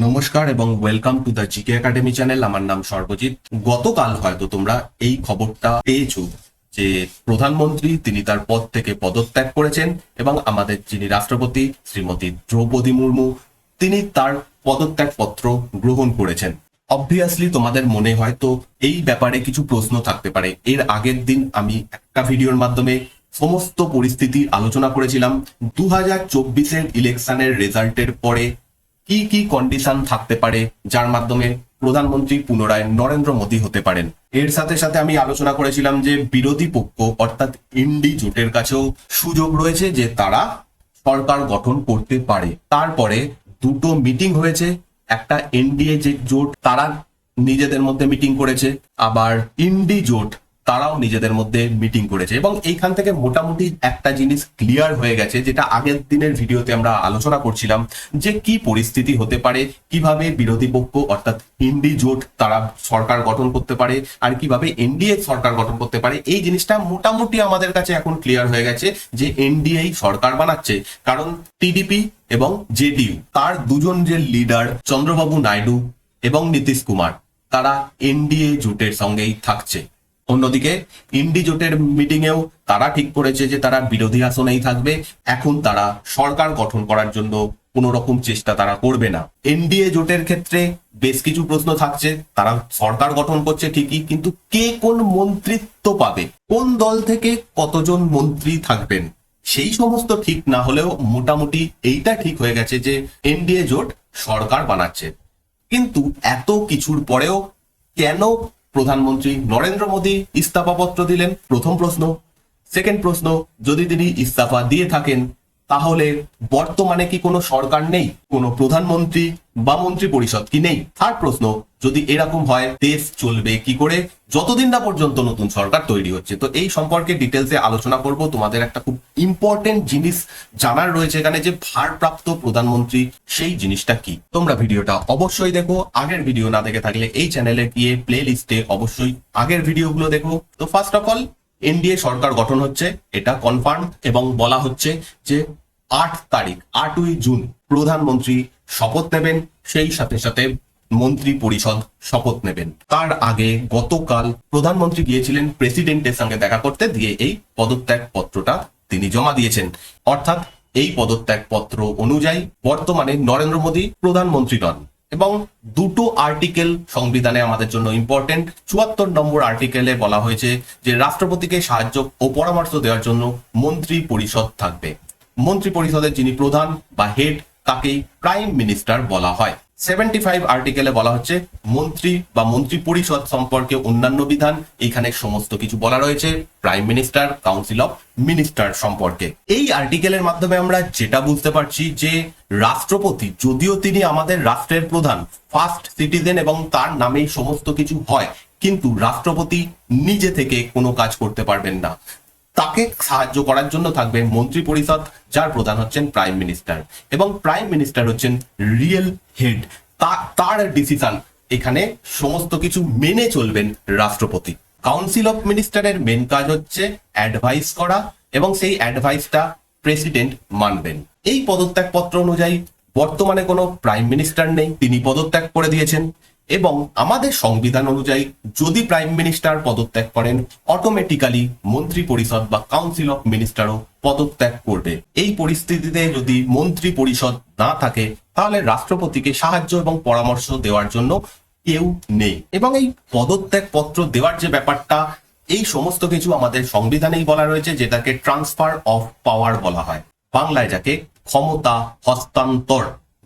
নমস্কার এবং welcome to the GK academy channel আমার নাম সর্বজিৎ। গতকাল হয়তো তোমরা এই খবরটা পেয়েছ যে প্রধানমন্ত্রী, তিনি তার পদ থেকে পদত্যাগ করেছেন এবং আমাদের যিনি রাষ্ট্রপতি, শ্রীমতী দ্রৌপদী মুর্মু, তিনি তার পদত্যাগ পত্র গ্রহণ করেছেন। অবভিয়াসলি তোমাদের মনে হয়তো এই ব্যাপারে কিছু প্রশ্ন থাকতে পারে। এর আগের দিন আমি একটা ভিডিওর মাধ্যমে সমস্ত পরিস্থিতি আলোচনা করেছিলাম। দু হাজার চব্বিশের ইলেকশনের রেজাল্টের পরে কি কি কন্ডিশন থাকতে পারে, যার মাধ্যমে প্রধানমন্ত্রী পুনরায় নরেন্দ্র মোদী হতে পারেন? এর সাথে সাথে আমি আলোচনা করেছিলাম যে বিরোধী পক্ষ, অর্থাৎ ইন্ডি জোটের কাছেও সুযোগ রয়েছে যে তারা সরকার গঠন করতে পারে। তারপরে দুটো মিটিং হয়েছে, একটা এনডিএ যে জোট, তারা নিজেদের মধ্যে মিটিং করেছে, আবার ইন্ডি জোট তারাও নিজেদের মধ্যে মিটিং করেছে। এবং এইখান থেকে মোটামুটি একটা জিনিস ক্লিয়ার হয়ে গেছে, যেটা আগের দিনের ভিডিওতে আমরা আলোচনা করছিলাম, যে কি পরিস্থিতি হতে পারে, কীভাবে বিরোধী পক্ষ অর্থাৎ হিন্দি জোট তারা সরকার গঠন করতে পারে, আর কীভাবে এনডিএ সরকার গঠন করতে পারে, এই জিনিসটা মোটামুটি আমাদের কাছে এখন ক্লিয়ার হয়ে গেছে যে এনডিএ সরকার বানাচ্ছে। কারণ টিডিপি এবং জেডিইউ, তার দুজন যে লিডার চন্দ্রবাবু নাইডু এবং নীতিশ কুমার, তারা এনডিএ জোটের সঙ্গেই থাকছে। অন্যদিকে ইন্ডি জোটের মিটিংয়েও তারা ঠিক করেছে যে তারা বিরোধী আসনেই থাকবে। এখন তারা সরকার গঠন করার জন্য কোন রকম চেষ্টা তারা করবে না। এনডিএ জোটের ক্ষেত্রে বেশ কিছু প্রশ্ন থাকছে। তারা সরকার গঠন করছে ঠিকই, কিন্তু কে কোন মন্ত্রিত্ব পাবে? কোন দল থেকে কতজন মন্ত্রী থাকবেন? সেই সমস্ত ঠিক না হলেও মোটামুটি এইটা ঠিক হয়ে গেছে যে এনডিএ জোট সরকার বানাচ্ছে। কিন্তু এত কিছুর পরেও কেন প্রধানমন্ত্রী নরেন্দ্র মোদী ইস্তফাপত্র দিলেন। প্রথম প্রশ্ন। সেকেন্ড প্রশ্ন যদি তিনি ইস্তফা দিয়ে থাকেন তাহলে বর্তমানে কি কোনো সরকার নেই? কোনো প্রধানমন্ত্রী বা মন্ত্রী পরিষদ কি নেই? থার্ড প্রশ্ন, যদি এরকম হয়, দেশ চলবে কি করে? যতদিন না পর্যন্ত নতুন সরকার তৈরি হচ্ছে। তো এই সম্পর্কে ডিটেলসে আলোচনা করব। তোমাদের একটা খুব ইম্পর্টেন্ট জিনিস জানার রয়েছে এখানে যে ভারপ্রাপ্ত প্রধানমন্ত্রী সেই জিনিসটা কি। তোমরা ভিডিওটা অবশ্যই দেখো। আগের ভিডিও না দেখে থাকলে এই চ্যানেলে গিয়ে প্লে লিস্টে অবশ্যই আগের ভিডিওগুলো দেখো। তো ফার্স্ট অফ অল এনডিএ সরকার গঠন হচ্ছে, এটা কনফার্ম এবং বলা হচ্ছে যে আট তারিখ, আটই জুন প্রধানমন্ত্রী শপথ নেবেন, সেই সাথে সাথে মন্ত্রী পরিষদ শপথ নেবেন। তার আগে গতকাল প্রধানমন্ত্রী গিয়েছিলেন প্রেসিডেন্টের সঙ্গে দেখা করতে, দিয়ে এই পদত্যাগ পত্রটা তিনি জমা দিয়েছেন। অর্থাৎ এই পদত্যাগ পত্র অনুযায়ী বর্তমানে নরেন্দ্র মোদী প্রধানমন্ত্রী নন, এবং দুটো আর্টিকেল সংবিধানে আমাদের জন্য ইম্পর্টেন্ট চুয়াত্তর নম্বর আর্টিকেলে বলা হয়েছে যে, রাষ্ট্রপতিকে সাহায্য ও পরামর্শ দেওয়ার জন্য মন্ত্রী পরিষদ থাকবে। মন্ত্রী পরিষদের যিনি প্রধান বা হেড তাকেই প্রাইম মিনিস্টার বলা হয়। সেভেন্টি ফাইভ আর্টিকেলে বলা হচ্ছে, মন্ত্রী বা মন্ত্রী পরিষদ সম্পর্কে অন্যান্য বিধান, এখানে সমস্ত কিছু বলা রয়েছে prime minister council of minister সম্পর্কে। এই আর্টিকেলের মাধ্যমে আমরা যেটা বুঝতে পারছি যে, রাষ্ট্রপতি, যদিও তিনি আমাদের রাষ্ট্রের প্রধান ফার্স্ট সিটিজেন এবং তার নামেই সমস্ত কিছু হয়, কিন্তু রাষ্ট্রপতি নিজে থেকে কোনো কাজ করতে পারবেন না। তাকে সাহায্য করার জন্য থাকবে মন্ত্রী পরিষদ, যার প্রধান হচ্ছেন প্রাইম মিনিস্টার এবং প্রাইম মিনিস্টার হচ্ছেন রিয়েল হেড তার ডিসিশন এখানে সমস্ত কিছু মেনে চলবেন রাষ্ট্রপতি। কাউন্সিল অফ মিনিস্টারের মেন কাজ হচ্ছে অ্যাডভাইস করা এবং সেই অ্যাডভাইসটা প্রেসিডেন্ট মানবেন। এই পদত্যাগ পত্র অনুযায়ী বর্তমানে কোনো প্রাইম মিনিস্টার নেই। তিনি পদত্যাগ করে দিয়েছেন। এবং আমাদের সংবিধান অনুযায়ী যদি প্রাইম মিনিস্টার পদত্যাগ করেন অটোমেটিক্যালি মন্ত্রী পরিষদ বা কাউন্সিল অফ মিনিস্টারও পদত্যাগ করবে। এই পরিস্থিতিতে যদি মন্ত্রী পরিষদ না থাকে, তাহলে রাষ্ট্রপতিকে সাহায্য এবং পরামর্শ দেওয়ার জন্য কেউ নেই। এবং এই পদত্যাগ পত্র দেওয়ার যে ব্যাপারটা, এই সমস্ত কিছু আমাদের সংবিধানেই বলা রয়েছে, যেটাকে ট্রান্সফার অফ পাওয়ার বলা হয়। বাংলায় যাকে ক্ষমতা হস্তান্তর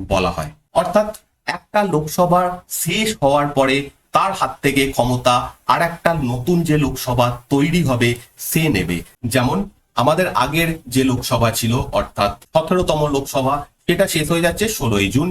বলা হয়। অর্থাৎ একটা লোকসভা শেষ হওয়ার পরে তার হাত থেকে ক্ষমতা আর একটা নতুন যে লোকসভা তৈরি হবে সে নেবে। যেমন আমাদের আগের যে লোকসভা ছিল, অর্থাৎ সতেরোতম লোকসভা সেটা শেষ হয়ে যাচ্ছে ষোলোই জুন।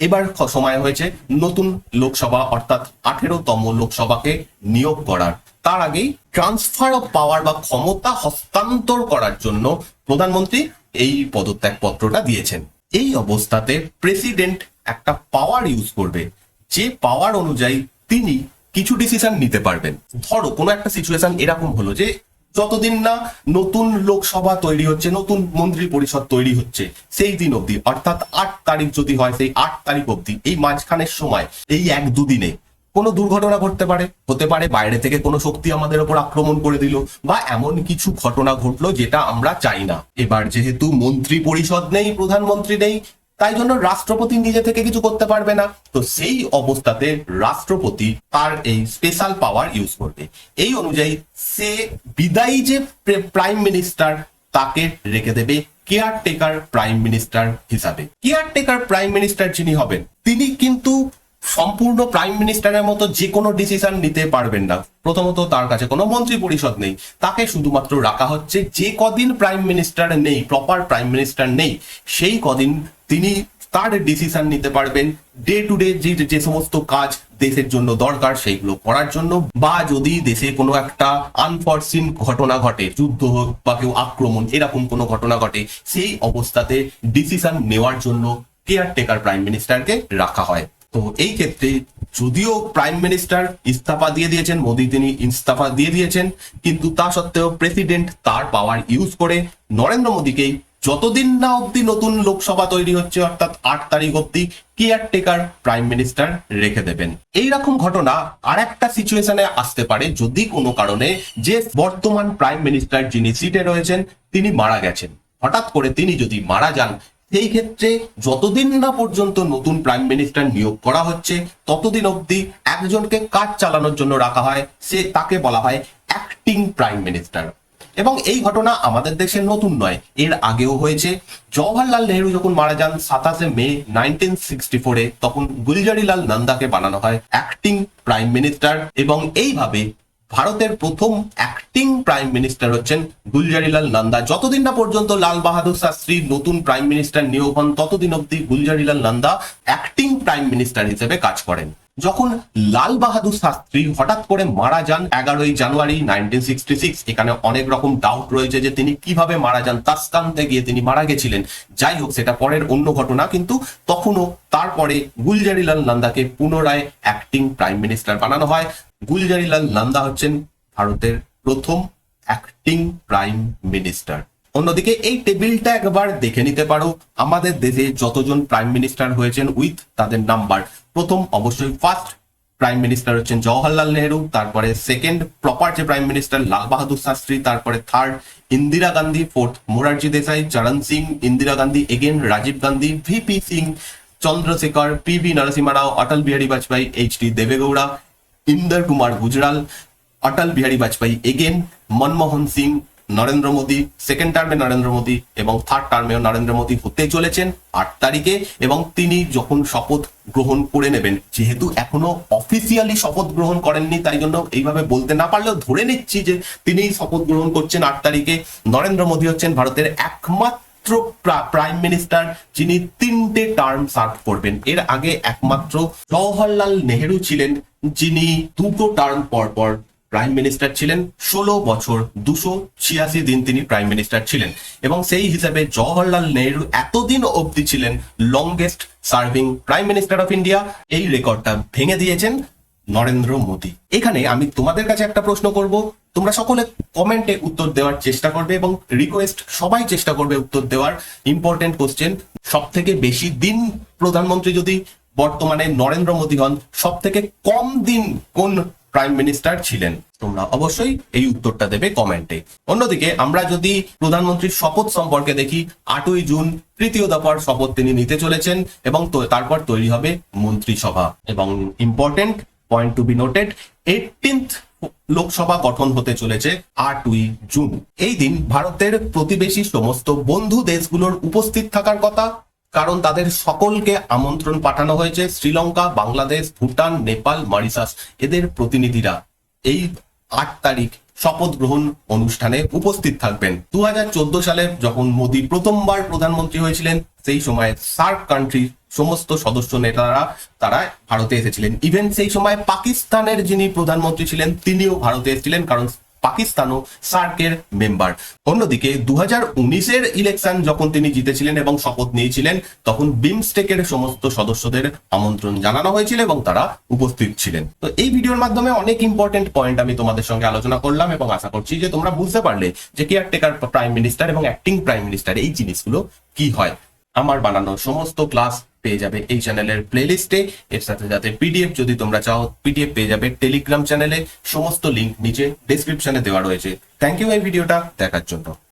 এবার সময় হয়েছে নতুন লোকসভা, অর্থাৎ আঠেরোতম লোকসভাকে নিয়োগ করার। তার আগেই ট্রান্সফার অফ পাওয়ার বা ক্ষমতা হস্তান্তর করার জন্য প্রধানমন্ত্রী এই পদত্যাগ পত্রটা দিয়েছেন। এই অবস্থাতে প্রেসিডেন্ট একটা পাওয়ার ইউজ করবে। যে পাওয়ার অনুযায়ী তিনি কিছু ডিসিশন নিতে পারবেন। ধরো, কোনো একটা সিচুয়েশন এরকম হলো যে, যতদিন না নতুন লোকসভা তৈরি হচ্ছে, নতুন মন্ত্রী পরিষদ তৈরি হচ্ছে, সেই দিন অবধি, অর্থাৎ আট তারিখ যদি হয়, সেই আট তারিখ অবধি, এই মাঝখানের সময়, এই এক দুদিনে কোনো দুর্ঘটনা ঘটতে পারে। হতে পারে বাইরে থেকে কোনো শক্তি আমাদের ওপর আক্রমণ করে দিল বা এমন কিছু ঘটনা ঘটলো যেটা আমরা চাই না। এবার যেহেতু মন্ত্রী পরিষদ নেই, প্রধানমন্ত্রী নেই তাই জন্য রাষ্ট্রপতি নিজে থেকে কিছু করতে পারবে না। তো সেই অবস্থাতে রাষ্ট্রপতি তার এই স্পেশাল পাওয়ার ইউজ করবে। এই অনুযায়ী সে বিদায়ী যে প্রাইম মিনিস্টার তাকে রেখে দেবে কেয়ারটেকার প্রাইম মিনিস্টার হিসাবে। কেয়ারটেকার প্রাইম মিনিস্টার যিনি হবেন, তিনি কিন্তু সম্পূর্ণ প্রাইম মিনিস্টারের মতো যে কোনো ডিসিশন নিতে পারবেন না। প্রথমত তার কাছে কোনো মন্ত্রী পরিষদ নেই। তাকে শুধুমাত্র রাখা হচ্ছে যে কদিন প্রাইম মিনিস্টার নেই প্রপার প্রাইম মিনিস্টার নেই, সেই কদিন তিনি তার ডিসিশন নিতে পারবেন। ডে টু ডে যে যে সমস্ত কাজ দেশের জন্য দরকার, সেইগুলো করার জন্য। বা যদি দেশে কোনো একটা আনফরসিন ঘটনা ঘটে, যুদ্ধ হোক বা কেউ আক্রমণ, এরকম কোনো ঘটনা ঘটে, সেই অবস্থাতে ডিসিশন নেওয়ার জন্য কেয়ারটেকার প্রাইম মিনিস্টারকে রাখা হয়। তো এই ক্ষেত্রে যদিও প্রাইম মিনিস্টার ইস্তফা দিয়ে দিয়েছেন, মোদি তিনি ইস্তফা দিয়ে দিয়েছেন, কিন্তু তা সত্ত্বেও প্রেসিডেন্ট তার পাওয়ার ইউজ করে নরেন্দ্র মোদীকেই যতদিন না অব্দি নতুন লোকসভা তৈরি হচ্ছে, অর্থাৎ আট তারিখ অব্দি কেয়ারটেকার প্রাইম মিনিস্টার রেখে দেবেন। এইরকম ঘটনা আর একটা সিচুয়েশনে আসতে পারে, যদি কোনো কারণে যে বর্তমান প্রাইম মিনিস্টার যিনি সিটে রয়েছেন, তিনি মারা গেছেন। হঠাৎ করে তিনি যদি মারা যান সেই ক্ষেত্রে যতদিন না পর্যন্ত নতুন প্রাইম মিনিস্টার নিয়োগ করা হচ্ছে, ততদিন অবধি একজনকে কাজ চালানোর জন্য রাখা হয়, সে তাকে বলা হয় অ্যাক্টিং প্রাইম মিনিস্টার এবং এই ঘটনা আমাদের দেশে নতুন নয়, এর আগেও হয়েছে। জওহরলাল নেহরু যখন মারা যান সাতাশে মে নাইনটিন সিক্সটি ফোরে তখন গুলজারিলাল নন্দাকে বানানো হয় অ্যাক্টিং প্রাইম মিনিস্টার এবং এইভাবে ভারতের প্রথম অ্যাক্টিং প্রাইম মিনিস্টার হচ্ছেন গুলজারিলাল নন্দা। যতদিন না পর্যন্ত লাল বাহাদুর শাস্ত্রী নতুন প্রাইম মিনিস্টার নিয়োগ হন, ততদিন অব্দি Gulzarilal Nanda acting prime minister হিসেবে কাজ করেন। যখন লাল বাহাদুর শাস্ত্রী হঠাৎ করে মারা যান এগারোই জানুয়ারি নাইনটিন সিক্সটি সিক্স এখানে অনেক রকম ডাউট রয়েছে যে তিনি কীভাবে মারা যান তাসকান্তে গিয়ে তিনি মারা গেছিলেন। যাই হোক, সেটা পরের অন্য ঘটনা, কিন্তু তখনও তারপরে গুলজারিলাল নন্দাকে পুনরায় অ্যাক্টিং প্রাইম মিনিস্টার বানানো হয়। গুলজারিলাল নন্দা হচ্ছেন ভারতের প্রথম অ্যাক্টিং প্রাইম মিনিস্টার অন্যদিকে এই টেবিলটা একবার দেখে নিতে পারো। আমাদের দেশে যতজন প্রাইম মিনিস্টার হয়েছেন উইথ তাদের নাম্বার প্রথম অবশ্যই ফার্স্ট প্রাইম মিনিস্টার হচ্ছেন জওহরলাল নেহরু, তারপরে সেকেন্ড প্রপার যে প্রাইম মিনিস্টার লাল বাহাদুর শাস্ত্রী, তারপরে third Indira Gandhi fourth Morarji Desai, Charan Singh, Indira Gandhi again Rajiv Gandhi V P Singh, Chandrashekhar P V Narasimha Rao, Atal Bihari Vajpayee H D Deve Gowda, Inder Kumar Gujral, Atal Bihari Vajpayee again Manmohan Singh Narendra Modi second টার্মে নরেন্দ্র মোদী এবং third টার্মেও Narendra Modi হতে চলেছেন আট তারিখে এবং তিনি যখন শপথ গ্রহণ করে নেবেন, যেহেতু এখনও অফিসিয়ালি শপথ গ্রহণ করেননি, তাই জন্য এইভাবে বলতে না পারলেও ধরে নিচ্ছি যে তিনি শপথ গ্রহণ করছেন আট তারিখে। নরেন্দ্র মোদী হচ্ছেন ভারতের একমাত্র প্রাইম মিনিস্টার যিনি তিনটে টার্ম সার্ভ করবেন। এর আগে একমাত্র জওহরলাল নেহেরু ছিলেন, যিনি দুটো টার্ম পর পর প্রাইম মিনিস্টার ছিলেন, ষোলো বছর দুশো ছিয়াশি দিন তিনি প্রাইম মিনিস্টার ছিলেন। এবং সেই হিসাবে জওহরলাল নেহরু এতদিন অবধি ছিলেন longest serving prime minister of India এই রেকর্ডটা ভেঙে দিয়েছেন নরেন্দ্র মোদী। এখানে আমি তোমাদের কাছে একটা প্রশ্ন করব। তোমরা সকলে কমেন্টে উত্তর দেওয়ার চেষ্টা করবে এবং রিকোয়েস্ট সবাই চেষ্টা করবে উত্তর দেওয়ার। ইম্পর্টেন্ট কোশ্চেন সব থেকে বেশি দিন প্রধানমন্ত্রী যদি বর্তমানে নরেন্দ্র মোদী হন সব থেকে কম দিন কোন প্রাইম মিনিস্টার ছিলেন। তোমরা অবশ্যই এই উত্তরটা দেবে কমেন্টে অন্যদিকে আমরা যদি প্রধানমন্ত্রীর শপথ সম্পর্কে দেখি, আটই জুন তৃতীয় দফার শপথ তিনি নিতে চলেছেন এবং তারপর তৈরি হবে মন্ত্রিসভা। এবং important point to be noted eighteenth Lok Sabha গঠন হতে চলেছে আটই জুন। এই দিন ভারতের প্রতিবেশী সমস্ত বন্ধু দেশগুলোর উপস্থিত থাকার কথা কারণ তাদের সকলকে আমন্ত্রণ পাঠানো হয়েছে শ্রীলঙ্কা, বাংলাদেশ, ভুটান, নেপাল, মরিশাস এদের প্রতিনিধিরা। এই আট তারিখ শপথ গ্রহণ অনুষ্ঠানে উপস্থিত থাকবেন। দু হাজার চোদ্দ সালে যখন মোদী প্রথমবার প্রধানমন্ত্রী হয়েছিলেন, সেই সময় সার্ক কান্ট্রি সমস্ত সদস্য নেতারা তারা ভারতে এসেছিলেন। ইভেন সেই সময় পাকিস্তানের যিনি প্রধানমন্ত্রী ছিলেন, তিনিও ভারতে এসেছিলেন, কারণ পাকিস্তানও সার্কের মেম্বার। অন্যদিকে দু হাজার উনিশের ইলেকশন যখন তিনি জিতেছিলেন এবং শপথ নিয়েছিলেন, তখন বিমস্টেকের সমস্ত সদস্যদের আমন্ত্রণ জানানো হয়েছিল এবং তারা উপস্থিত ছিলেন। তো এই ভিডিওর মাধ্যমে অনেক ইম্পর্টেন্ট পয়েন্ট আমি তোমাদের সঙ্গে আলোচনা করলাম এবং আশা করছি যে তোমরা বুঝতে পারলে যে কেয়ারটেকার প্রাইম মিনিস্টার এবং অ্যাক্টিং প্রাইম মিনিস্টার এই জিনিসগুলো কি হয়। আমার বানানো সমস্ত ক্লাস পেয়ে যাবে এই চ্যানেলের প্লেলিস্টে এর সাথে সাথে পিডিএফ যদি তোমরা চাও পিডিএফ পেয়ে যাবে টেলিগ্রাম চ্যানেলে সমস্ত লিংক নিচে ডিসক্রিপশনে দেওয়া রয়েছে। থ্যাংক ইউ এই ভিডিওটা দেখার জন্য।